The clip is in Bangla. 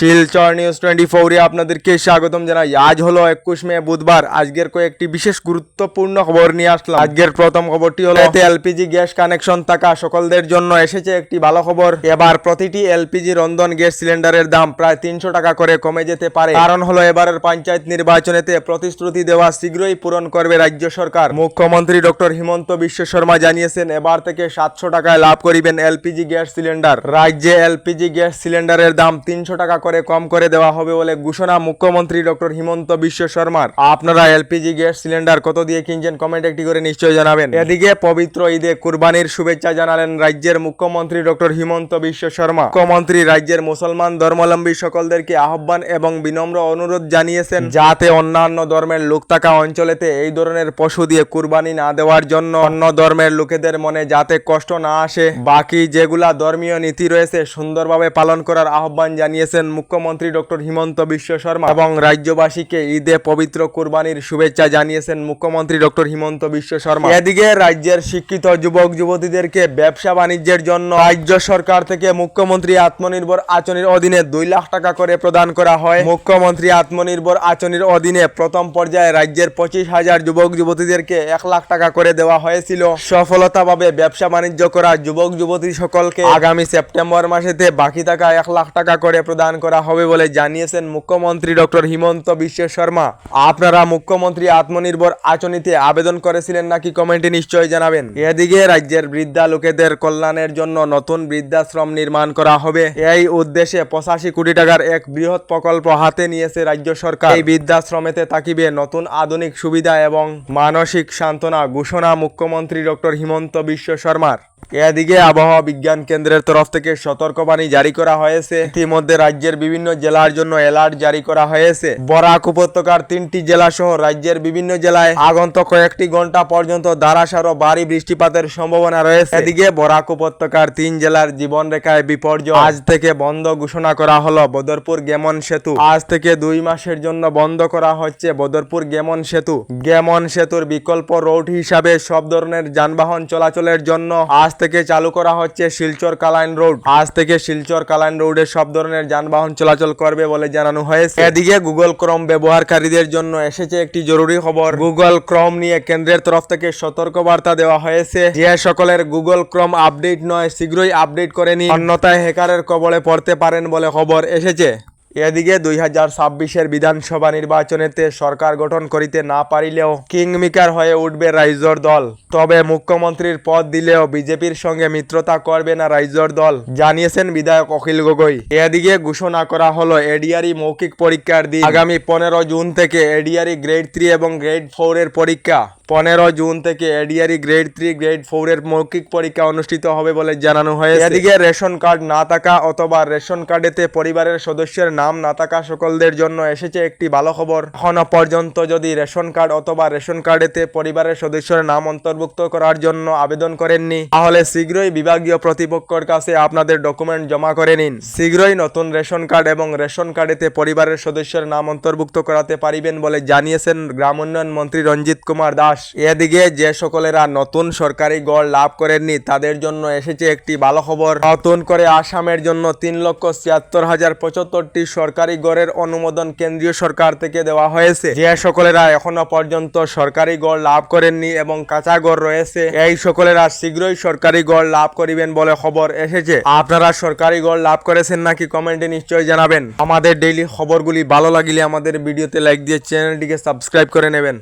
শিলচর নিউজ টোয়েন্টি ফোরে আপনাদেরকে স্বাগতম জানাই। আজ হলো একুশ মে বুধবার। আজকের কয়েকটি বিশেষ গুরুত্বপূর্ণ খবর নিয়ে আসলাম। আজকের প্রথম খবরটি হলো এতে এলপিজি গ্যাস কানেকশন থাকা সকলদের জন্য এসেছে একটি ভালো খবর। এবার প্রতিটি এলপিজি রন্ধন গ্যাস সিলিন্ডারের দাম প্রায় তিনশো টাকা করে কমে যেতে পারে। কারণ হলো এবারের পঞ্চায়েত নির্বাচনেতে প্রতিশ্রুতি দেওয়া শীঘ্রই পূরণ করবে রাজ্য সরকার। মুখ্যমন্ত্রী ডক্টর হিমন্ত বিশ্ব শর্মা জানিয়েছেন এবার থেকে সাতশো টাকায় লাভ করিবেন এলপিজি গ্যাস সিলিন্ডার। রাজ্যে এলপিজি গ্যাস সিলিন্ডারের দাম তিনশো টাকা করে কম করে দেওয়া হবে বলে ঘোষণা মুখ্যমন্ত্রী ডক্টর হিমন্ত বিশ্ব শর্মার। আপনারা এলপিজি গ্যাস সিলিন্ডার কত দিয়ে কিনছেন কমেন্ট একটি করে নিশ্চয়ই জানাবেন। এদিকে পবিত্র ঈদে কুরবানির শুভেচ্ছা জানালেন রাজ্যের মুখ্যমন্ত্রী ডক্টর হিমন্ত বিশ্ব শর্মা। মুখ্যমন্ত্রী রাজ্যের মুসলমান ধর্মাবলম্বী সকলদেরকে আহ্বান এবং বিনম্র অনুরোধ জানিয়েছেন, যাতে অন্যান্য ধর্মের লোক থাকা অঞ্চলেতে এই ধরনের পশু দিয়ে কুরবানি না দেওয়ার জন্য অন্য ধর্মের লোকেদের মনে যাতে কষ্ট না আসে। বাকি যেগুলা ধর্মীয় নীতি রয়েছে, সুন্দরভাবে পালন করার আহ্বান জানিয়েছেন মুখ্যমন্ত্রী ডক্টর হিমন্ত বিশ্ব শর্মা এবং রাজ্যবাসীকে ঈদে পবিত্র কুরবানির শুভেচ্ছা জানিয়েছেন মুখ্যমন্ত্রী ডক্টর হিমন্ত বিশ্ব শর্মা। এদিকে রাজ্যের শিক্ষিত যুবক, যুবতীদেরকে ব্যবসা বাণিজ্যের জন্য রাজ্য সরকার থেকে মুখ্যমন্ত্রী আত্মনির্ভর আচনির অধীনে দুই লাখ টাকা করে প্রদান করা হয়। মুখ্যমন্ত্রী আত্মনির্ভর আচনির অধীনে প্রথম পর্যায়ে রাজ্যের পঁচিশ হাজার যুবক, যুবতীদেরকে এক লাখ টাকা করে দেওয়া হয়েছিল। সফলতাভাবে ব্যবসা বাণিজ্য করা যুবক, যুবতী সকলকে আগামী সেপ্টেম্বর মাসেতে বাকি টাকা এক লাখ টাকা করে প্রদান করা হবে বলে জানিয়েছেন মুখ্যমন্ত্রী ডক্টর হিমন্ত বিশ্ব শর্মা। আপনারা মুখ্যমন্ত্রী আত্মনির্ভর আচনিতে আবেদন করেছিলেন নাকি কমেন্টে নিশ্চয়ই জানাবেন। এদিকে রাজ্যের বৃদ্ধা লোকেদের কল্যাণের জন্য নতুন বৃদ্ধাশ্রম নির্মাণ করা হবে। এই উদ্দেশ্যে পঁচাশি কোটি টাকার এক বৃহৎ প্রকল্প হাতে নিয়েছে রাজ্য সরকার। এই বৃদ্ধাশ্রমেতে থাকিবে নতুন আধুনিক সুবিধা এবং মানসিক সান্ত্বনা ঘোষণা মুখ্যমন্ত্রী ডক্টর হিমন্ত বিশ্ব শর্মার। এদিকে আবহাওয়া বিজ্ঞান কেন্দ্রের তরফ থেকে সতর্কবাণী জারি করা হয়েছে। ইতিমধ্যে রাজ্যের বিভিন্ন জেলার জন্য অ্যালার্ট জারি করা হয়েছে। বরাক উপত্যকার তিনটি জেলা সহ রাজ্যের বিভিন্ন জেলায় আগন্ত কয়েকটি ঘণ্টা পর্যন্ত ধারাসার ও ভারী বৃষ্টিপাতের সম্ভাবনা রয়েছে। এদিকে বরাক উপত্যকার তিন জেলার জীবন রেখায় বিপর্যয় আজ থেকে বন্ধ ঘোষণা করা হলো বদরপুর গেমন সেতু। আজ থেকে দুই মাসের জন্য বন্ধ করা হচ্ছে বদরপুর গেমন সেতু। গেমন সেতুর বিকল্প রোড হিসাবে সব ধরনের যানবাহন চলাচলের জন্য আজ থেকে চালু করা হচ্ছে শিলচর কালাইন রোড। আজ থেকে শিলচর কালাইন রোডে সব ধরনের যানবাহন চলাচল করবে বলে জানানো হয়েছে। এদিকে গুগল ক্রোম ব্যবহারকারীদের জন্য এসেছে একটি জরুরি খবর। গুগল ক্রোম নিয়ে কেন্দ্রের তরফ থেকে সতর্ক বার্তা দেওয়া হয়েছে। যে সকলের গুগল ক্রোম আপডেট নয়, শীঘ্রই আপডেট করেনি অন্যথায় হ্যাকারের কবলে পড়তে পারেন বলে খবর এসেছে। এদিকে দুই হাজার ছাব্বিশের বিধানসভা নির্বাচনেতে সরকার গঠন করিতে না পারিলেও কিংমেকার হয়ে উঠবে রাইজর দল। তবে মুখ্যমন্ত্রীর পদ দিলেও বিজেপির সঙ্গে মিত্রতা করবে না রাইজর দল, জানিয়েছেন বিধায়ক অখিল গগৈ। এদিকে ঘোষণা করা হলো এডিআরই মৌখিক পরীক্ষার দিন। আগামী পনেরো জুন থেকে এডিআরই গ্রেড থ্রি এবং গ্রেড ফোর এর পরীক্ষা। পনেরো জুন থেকে ADRE grade three, grade four এর মৌখিক পরীক্ষা অনুষ্ঠিত হবে বলে জানানো হয়েছে। এদিকে রেশন কার্ড না থাকা অথবা রেশন কার্ডেতে পরিবারের সদস্যের নাম না থাকা সকলদের জন্য এসেছে একটি ভালো খবর। এখনও পর্যন্ত যদি রেশন কার্ড অথবা রেশন কার্ডেতে পরিবারের সদস্যের নাম অন্তর্ভুক্ত করার জন্য আবেদন করেননি, তাহলে শীঘ্রই বিভাগীয় প্রতিপক্ষের কাছে আপনাদের ডকুমেন্ট জমা করে নিন। শীঘ্রই নতুন রেশন কার্ড এবং রেশন কার্ডেতে পরিবারের সদস্যের নাম অন্তর্ভুক্ত করাতে পারিবেন বলে জানিয়েছেন গ্রাম উন্নয়ন মন্ত্রী রঞ্জিত কুমার দাস। এদিকে যে সকলেরা নতুন সরকারি গড় লাভ করেননি, তাদের জন্য এসেছে একটি ভালো খবর। নতুন করে আসামের জন্য তিন লক্ষ ছিয়াত্তর হাজার পঁচাত্তরটি সরকারি গড়ের অনুমোদন কেন্দ্রীয় সরকার থেকে দেওয়া হয়েছে। যে সকলেরা এখনও পর্যন্ত সরকারি গড় লাভ করেননি এবং কাঁচা গড় রয়েছে, এই সকলেরা শীঘ্রই সরকারি গড় লাভ করিবেন বলে খবর এসেছে। আপনারা সরকারি গড় লাভ করেছেন নাকি কমেন্টে নিশ্চয়ই জানাবেন। আমাদের ডেইলি খবরগুলি ভালো লাগিলে আমাদের ভিডিওতে লাইক দিয়ে চ্যানেলটিকে সাবস্ক্রাইব করে নেবেন।